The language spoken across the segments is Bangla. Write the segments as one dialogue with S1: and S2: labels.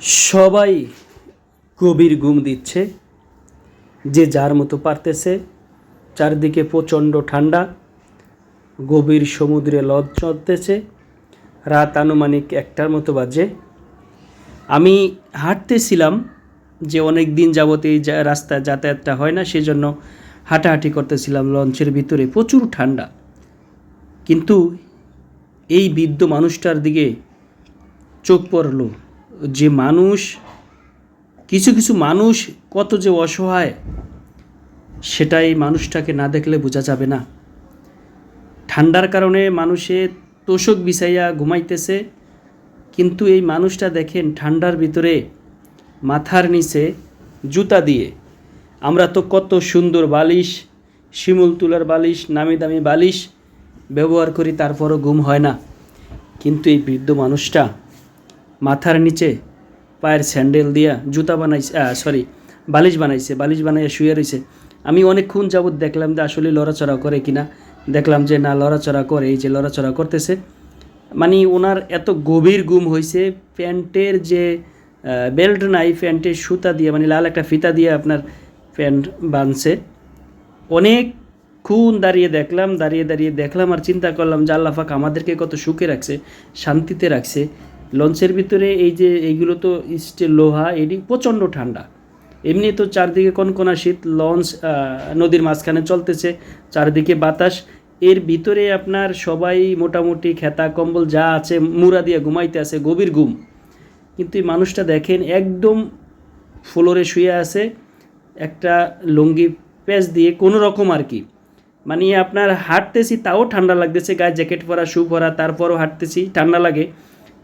S1: সবাই গভীর গুম দিচ্ছে, যে যার মতো পারতেছে। চারদিকে প্রচণ্ড ঠান্ডা গভীর সমুদ্রে লজ চলতেছে। রাত আনুমানিক একটার মতো বাজে। আমি হাঁটতেছিলাম যে অনেক দিন যাবত এই রাস্তায় যাতায়াতটা হয় না, সেজন্য হাঁটাহাঁটি করতেছিলাম লঞ্চের ভিতরে। প্রচুর ঠান্ডা কিন্তু এই বৃদ্ধ মানুষটার দিকে চোখ পড়ল। যে মানুষ, কিছু কিছু মানুষ কত যে অসহায় সেটা এই মানুষটাকে না দেখলে বোঝা যাবে না। ঠান্ডার কারণে মানুষে তোষক বিছাইয়া ঘুমাইতেছে, কিন্তু এই মানুষটা দেখেন ঠান্ডার ভিতরে মাথার নিচে জুতা দিয়ে। আমরা তো কত সুন্দর বালিশ, শিমুল তুলার বালিশ, নামি দামি বালিশ ব্যবহার করি, তারপরও ঘুম হয় না। কিন্তু এই বৃদ্ধ মানুষটা মাথার নিচে পায়ের স্যান্ডেল দিয়া জুতা বানাইছে সরি বালিশ বানাইছে, বালিশ বানাইয়া শুয়ে রয়েছে আমি অনেকক্ষণ যাবৎ দেখলাম যে আসলে লড়াচড়া করে কিনা। দেখলাম যে না, লড়াচড়া করে, এই যে লড়াচড়া করতেছে। মানে ওনার এত গভীর গুম হয়েছে প্যান্টের যে বেল্ট নাই, প্যান্টের সুতা দিয়ে মানে লাল একটা ফিতা দিয়ে আপনার প্যান্ট বাঁধছে অনেকক্ষণ দাঁড়িয়ে দেখলাম, দাঁড়িয়ে দাঁড়িয়ে দেখলাম আর চিন্তা করলাম যে আল্লাহ পাক আমাদেরকে কত সুখে রাখছে, শান্তিতে রাখছে। লঞ্চের ভিতরে এই যে এইগুলো তো স্টিল লোহা, এটি প্রচণ্ড ঠান্ডা। এমনি তো চারদিকে কনকনা শীত, লঞ্চ নদীর মাঝখানে চলতেছে, চারদিকে বাতাস। এর ভিতরে আপনার সবাই মোটামুটি খেতা, কম্বল, যা আছে, মুড়া দিয়ে ঘুমাইতে আছে, গভীর ঘুম। কিন্তু এই মানুষটা দেখেন, একদম ফ্লোরে শুয়ে আছে, একটা লুঙ্গি প্যাচ দিয়ে কোনো রকম আর কি। মানে আপনার হাঁটতেছি, তাও ঠান্ডা লাগতেছে, গায়ে জ্যাকেট পরা, শু পরা, তারপরও হাঁটতেছি, ঠান্ডা লাগে।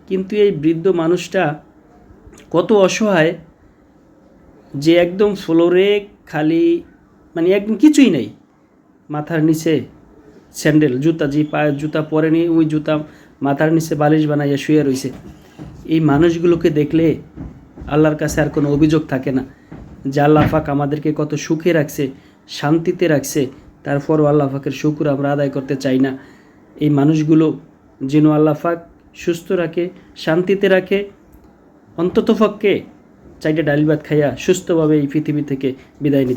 S1: কিন্তু এই বৃদ্ধ মানুষটা কত অসহায় যে একদম ফ্লোরে খালি মানে একদম কিছুই নেই। মাথার নিচে স্যান্ডেল, জুতা, যে পায়ের জুতা পরেনি ওই জুতা মাথার নিচে বালিশ বানাইয়া শুয়ে রয়েছে এই মানুষগুলোকে দেখলে আল্লাহর কাছে আর কোনো অভিযোগ থাকে না যে আল্লাহ আমাদেরকে কত সুখে রাখছে, শান্তিতে রাখছে। তারপরও আল্লাহ পাকের শুকুর আমরা আদায় করতে চাই না। এই মানুষগুলো যেন আল্লাহ পাক সুস্থ রাখে, শান্তিতে রাখে। অন্ততপক্ষে চাইটা ডাল ভাত খাইয়া সুস্থভাবে এই পৃথিবী থেকে বিদায় নিতে